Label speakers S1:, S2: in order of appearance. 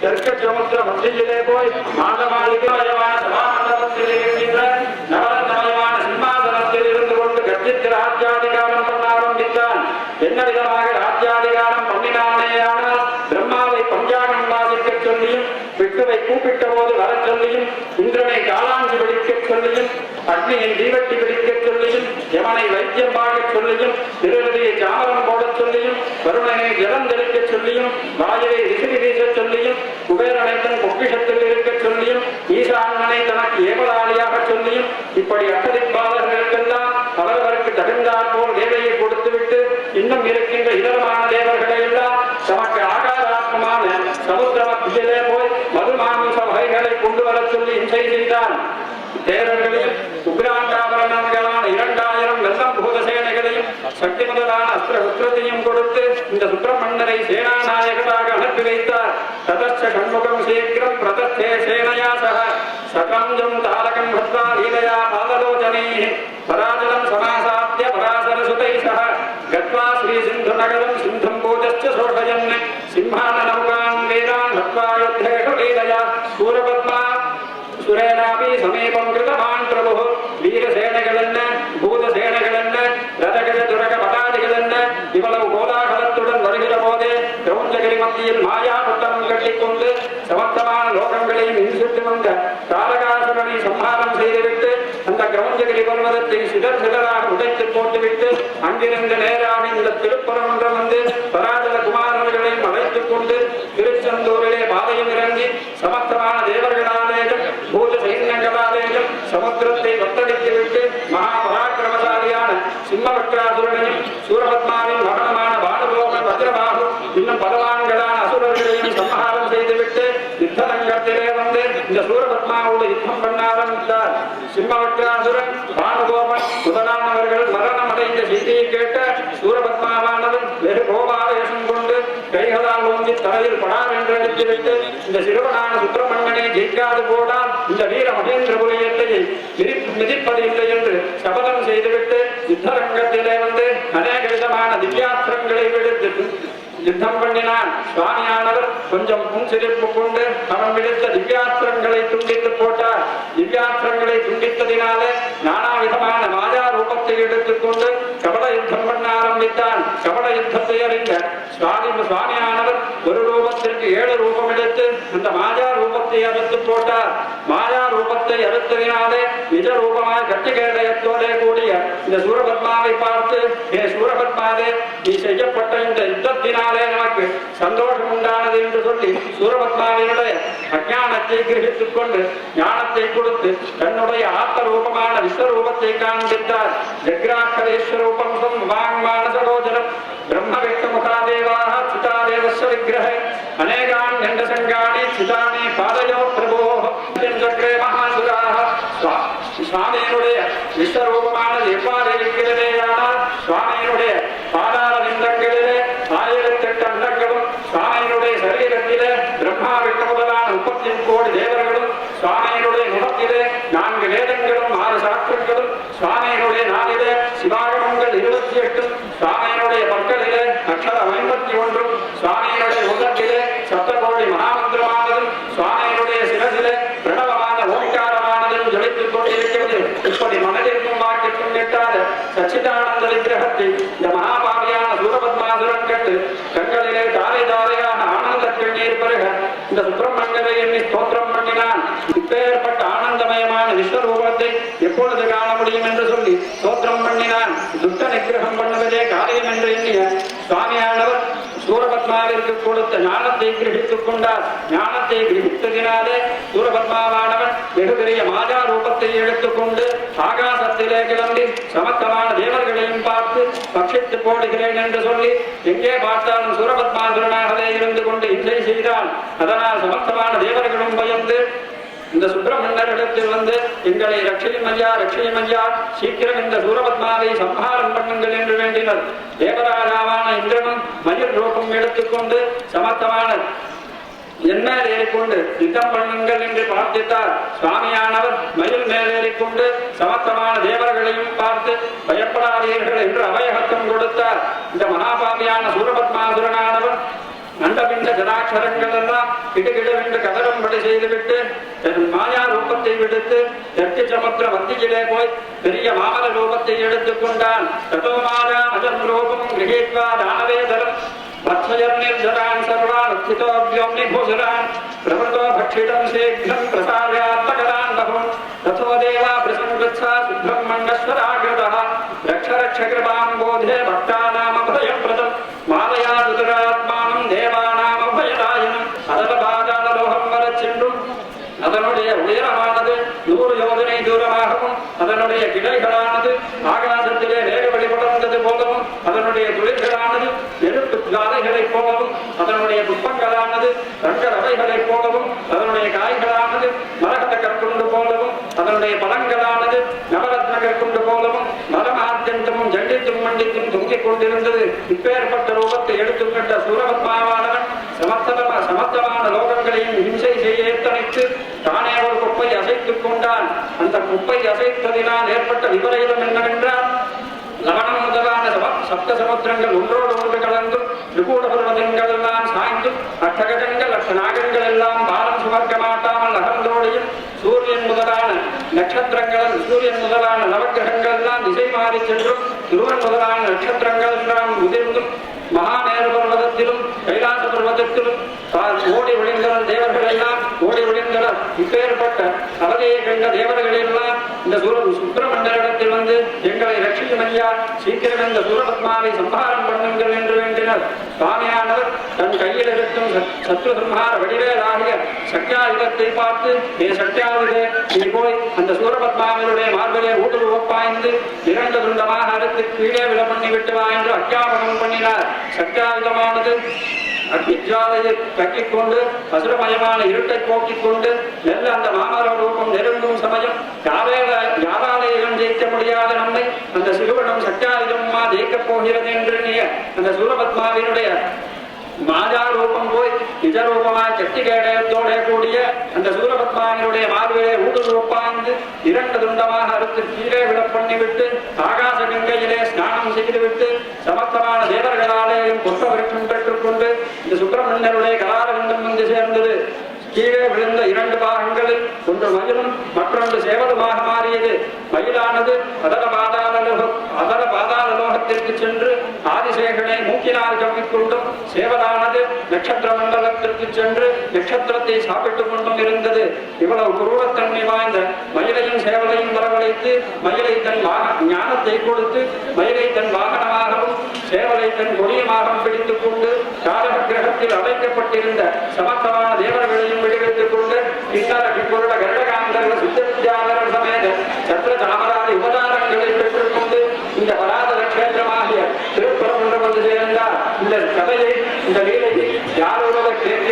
S1: தெற்கு சமுத்திர மத்தியிலே போய் நவரத்னமயமான சிம்மாசனத்தில் இருந்து கொண்டு கர்ஜித்து ராஜ்யாதிகாரம் பண்ண ஆரம்பித்தான் என்ன விதமாக இந்திரனை காலாஞ்சி பிடிக்கச் சொல்லியும் அக்னியை தீவட்டி பிடிக்கச் சொல்லியும் யமனை வைத்தியம் பார்க்கச் சொல்லியும் திருநதியை சாமரம் போடச் சொல்லியும் வருணனை ஜலம் தெளிக்கச் சொல்லியும் வாயுவை விசிறி வீசச் சொல்லியும் குபேரனை தன் பொக்கிஷத்தில் இருக்கச் சொல்லியும் ஈசானனை தனக்கு ஏவலாளியாக சக்தி முதலான அஸ்திர சுத்திரத்தையும் கொடுத்து இந்த சுப்பிரமணியரை சேனாநாயகராக அனுப்பி வைத்தார் ததச்ச கண்முகம் சீக்கிரம் பிரதத்தே சேனையா சக சகஞ்சம் தாரகம் பத்வா லீலையா பாதலோச்சனை பராஜலம் சமாசாத்திய பராசர சுதை சக கத்வா ஸ்ரீ சிந்து நகரம் சிந்தும் பூஜஸ்ச சோஷயன் சிம்மான நௌகான் வீரான் ஹத்வாயுத்தேஷு லீலையா சூரபத்மா சுரேனாபி சமீபம் கிருதமான் பர்வதத்தை சிதர் சிதறாக உடைத்து போட்டுவிட்டு அங்கிருந்து நேராக இந்த திருப்பரங்குன்றம் வந்து பராதர குமாரர்களை படார் வைத்து இந்த சிறுவனான சுப்பிரமணியனை ஜெயிக்காது போனால் இந்த வீர மகேந்திரபுரி எல்லையை மிதிப்பது இல்லை என்று சபதம் செய்துவிட்டு யுத்தரங்கத்திலே வந்து அநேக விதமான திவ்யாஸ்திரங்களை விடுத்து யுத்தம் பண்ணினான். சுவாமியானவர் கொஞ்சம் புன்சிரிப்பு கொண்டு அவன் விடுத்த திவ்யாஸ்திரங்களை துண்டித்து போட்டார். திவ்யாஸ்திரங்களை துண்டித்ததினாலே நானா விதமான மாயா ரூபத்தை எடுத்துக்கொண்டு கபட யுத்தம் பண்ண ஆரம்பித்தான். கபட யுத்தத்தை அறிந்த சுவாமி சுவாமியானவர் ஒரு ரூபத்திற்கு ஏழு ரூபம் எடுத்து அந்த மாயா ரூபத்தை அறுத்து போட்டார். மாயா ரூபத்தை அறுத்ததினாலே நிஜ ரூபமாய் கட்டிகேடயத்தோடே கூடிய இந்த சூரபத்மாவை பார்த்து ஏ சூரபத்மாவே நீ செய்யப்பட்ட இந்த யுத்தத்தினாலே நமக்கு சந்தோஷம் உண்டானது என்று சொல்லி சூரபத்மாவினுடைய அஜானத்தை கிரகித்துக் கொண்டு ஞானத்தை கொடுத்து தன்னுடைய ஆத்த ரூபமான விஸ்வரூபத்தை காண்பித்தார். ஜக்ராக்கரேஸ்வரூபம் தம் வாங்மானசரோஜனம் பிரம்ம விஷ்ணு முகாதேவாக சிதாதேவஸ்வ விக்கிரக அநேகான் கண்ட சங்காணி சிதானி பாதயோ பிரபோ சக்கரே மகாசுராக சுவாமியினுடைய விஸ்வரூப விஸ்வரூபத்தை எப்பொழுது காண முடியும் என்று சொல்லி ஸ்தோத்திரம் பண்ணினான். துஷ்ட நிகிரகம் பண்ணுவதே காரியம் என்று எண்ணிய சுவாமியானவர் சூரபத்மாவிற்கு கொடுத்த ஞானத்தை கிரகித்துக் கொண்டார். ஞானத்தை கிரகித்ததினாலே சூரபத்மாவானவன் வெகு பெரிய மாஜா ரூபத்தை எடுத்துக்கொண்டு ஆகாசத்திலே கிளம்பி சமத்தமான தேவர்களையும் பார்த்து பட்சித்து போடுகிறேன் என்று சொல்லி எங்கே பார்த்தாலும் சூரபத்மாசுரனாகவே இருந்து கொண்டு இன்றை செய்தான். அதனால் சமத்தமான தேவர்களும் பயந்து இந்த சுப்பிரமணியரிடத்தில் வந்து எங்களை ரட்சியும் ஐயா ரட்சியும் ஐயா சீக்கிரம் இந்த சூரபத்மாவை சம்ஹாரம் பண்ணுங்கள் என்று வேண்டினர். தேவராஜாவான இந்திரனும் மயில் ரூபம் எடுத்துக்கொண்டு சமர்த்தமான என்ன மேல் ஏறிக்கொண்டு யுத்தம் பண்ணுங்கள் என்று பிரார்த்தித்தார். சுவாமியானவர் மயில் மேல் ஏறிக்கொண்டு சமர்த்தமான தேவர்களையும் பார்த்து பயப்படாதீர்கள் என்று அபயகத்தம் கொடுத்தார். இந்த மகாபாவியான சூரபத்மாசுரனானவர் நண்டபிண்ட ஜடாட்சரங்கள் எல்லாம் இடுகிடவென்று கதறம்படி செய்துவிட்டு மாயா ரூபத்தை விடுத்து எட்டு சமுத்திர வந்தியிலே போய் பெரிய மாமர ரூபத்தை எடுத்துக்கொண்டான் ததோ மாயா மஜம் ரூபம் கிரகித்வா தானவேதரம் வத்மஜர்நிர்ஜரான் சர்வான் உத்திதோவ்யோம் நிபூசுரான் பிரவர்த்தோ பக்ஷிடம் சீக்கிரம் பிரசாரியாத்மகரான் பகும் ததோ தேவா பிரசங்கிருத்ஸா சுப்பிரமண்யஸ்வராகிருதா ரக்ஷ ரக்ஷ கிருபாம் போதே பக்தா அதனுடைய புஷ்பங்களானது தங்க ரவைகளைப் போலவும் அதனுடைய காய்களானது மரகத கற்குண்டு போலவும் அதனுடைய பழங்களானது நவரத்ன கற்குண்டு போலவும் மரமாத்தியந்தமும் ஜண்டித்தும் மண்டித்தும் தொங்கிக் கொண்டிருந்தது. இப்பேற்பட்ட ரூபத்தை எடுத்துக்கொண்ட சூரபத்மாவானவன் சமத்தம சமத்தமான லோகங்களையும் ஹிம்சை செய்ய ஏத்தனைத்து தானே ஒரு குப்பை அசைத்துக் கொண்டான். அந்த குப்பை அசைத்ததினால் ஏற்பட்ட விபரீதம் என்னவென்றால் லவணம் முதலான சம- சப்த சமுத்திரங்கள் ஒன்றோடு ஒன்று கலந்து திரிகூட பர்வதங்கள் எல்லாம் சாய்ந்து அட்டகஜங்கள் அட்ட நாகங்கள் எல்லாம் பாரம் சுமர்க்க மாட்டாமல் நகர்ந்தோடையும் சூரியன் முதலான நட்சத்திரங்கள் சூரியன் முதலான நவக்கிரகங்கள் எல்லாம் திசை மாறி சென்றும் திருவன் முதலான நட்சத்திர இப்பேற்பட்ட அவதையை கண்ட தேவர்கள் எல்லாம் இந்த சூர சுப்பிரமணியரிடத்தில் வந்து எங்களை ரட்சிக்கும் ஐயா சீக்கிரம் இந்த சூரபத்மாவை சம்ஹாரம் பண்ணுங்கள் என்று வேண்டினர். சுவாமியானவர் தன் கையில் இருக்கும் சத்ரு சம்ஹார வடிவேலாகிய சக்தியாயுதத்தை பார்த்து ஏ சக்தியாயுதே நீ போய் அந்த சூரபத்மாவினுடைய மார்பிலே ஊடுருவ பாய்ந்து இரண்டு துண்டமாக அறுத்து கீழே விட பண்ணி விட்டு வா என்று அக்யாபனம் பண்ணினார். சக்யாயுதமானது அக்னிஜாலையை கட்டிக் கொண்டு அசுரமயமான இருட்டை போக்கிக் கொண்டு நெல்ல அந்த மாமர ரூபம் நெருங்கும் சமயம் யாவேல யாராலேயும் ஜெயிக்க முடியாத நம்மை அந்த சிறுவனம் சக்தியாயுதமா ஜெயிக்கப் போகிறது என்று நீ அந்த சூரபத்மாவினுடைய மாஜா ரூபம் போய் நிஜரூபமாய் சக்தி கேடயத்தோட கூடிய அந்த சூரபத்மாவினுடைய மார்பிலே ஊடுருவப்பாய்ந்து இரண்டு துண்டமாக அறுத்து கீழே விட பண்ணிவிட்டு ஆகாச கங்கையிலே ஸ்நானம் செய்துவிட்டு சமர்த்தமான தேவர்களாலேயும் புஷ்ப விருட்சம் பெற்றுக்கொண்டு இந்த சுப்பிரமணியருடைய கலாரகண்டம் வந்து சேர்ந்தது. கீழே விழுந்த இரண்டு பாகங்களில் ஒன்று மயிலும் மற்றொன்று சேவலுமாக மாறியது. மயிலானது அதர பாதாள அதர பாத லோகத்திற்கு சென்று ஆதிசேகனை மூக்கினால் கவ்விக்கொண்டும் சேவலானது நட்சத்திர மண்டலத்திற்கு சென்று நட்சத்திரத்தை சாப்பிட்டுக் கொண்டும் இருந்தது. இவ்வளவு குரூரத்தன்மை வாய்ந்த மயிலையும் சேவலையும் வரவழைத்து மயிலை தன் வாக ஞானத்தை கொடுத்து மயிலை தன் வாகனமாகவும் சேவலை தன் கொடியமாகவும் பிடித்துக் கொண்டு காலகிரகத்தில் கிரகத்தில் அடைக்கப்பட்டிருந்த சமர்த்தமான தேவர்களையும் விடுவித்துக் கொண்டு கிண்ணர கிப்பொருட கருடகாந்த தமிழை இந்த லீலையை யாரோட கேட்க